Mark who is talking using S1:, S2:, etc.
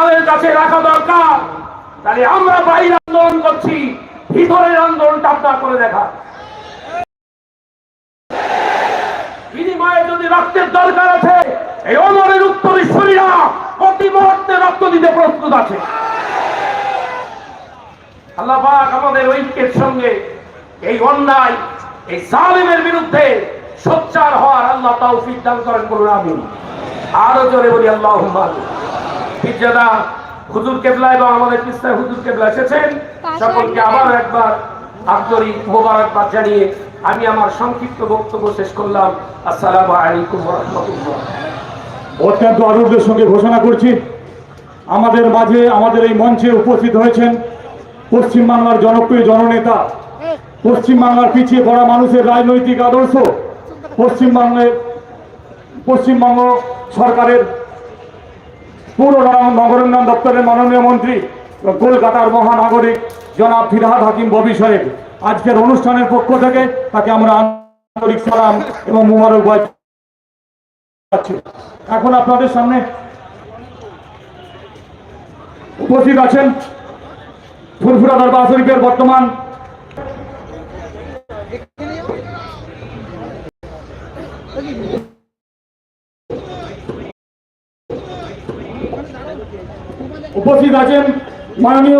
S1: তাদের কাছে রাখা দরকার। তাহলে আমরা বাইরে আন্দোলন করছি, ভিতরের আন্দোলনটা আপনার করে দেখা বিনিময়ে যদি রক্তের দরকার আছে, এই অমরের প্রতি মুহূর্তে রক্ত দিতে প্রস্তুত আছে। আল্লাহ পাক আমাদের ঐক্যের সঙ্গে এই অন্যায়, এই জালিমের বিরুদ্ধে সোচ্চার হওয়ার আল্লাহ দান করেন করুন আমিন। আরও জোরে বলি আল্লাহ পিজ্জাদা হুজুর কেবলা এবং আমাদের পিস্তায় হুজুর কেবলা এসেছেন। সকলকে আবার একবার আন্তরিক মোবারকবাদ জানিয়ে আমি আমার সংক্ষিপ্ত বক্তব্য শেষ করলাম। আসসালামু আলাইকুম রহমতুল্লাহ
S2: অত্যন্ত আনন্দের সঙ্গে ঘোষণা করছি আমাদের মাঝে আমাদের এই মঞ্চে উপস্থিত হয়েছেন পশ্চিমবাংলার জনপ্রিয় জননেতা পশ্চিমবাংলার পিছিয়ে পড়া মানুষের রাজনৈতিক আদর্শ পশ্চিমবাংলার পশ্চিমবঙ্গ সরকারের পৌর নগরোন্নয়ন দপ্তরের মাননীয় মন্ত্রী কলকাতার মহানাগরিক জনাব ফিরহাদ হাকিম ববি সাহেব। আজকের অনুষ্ঠানের পক্ষ থেকে তাকে আমরা আন্তরিক সালাম এবং মুবারকবাদ এখন আপনাদের সামনে উপস্থিত আছেন ফুরফুরা দরবার শরীফের বর্তমান উপস্থিত আছেন মাননীয়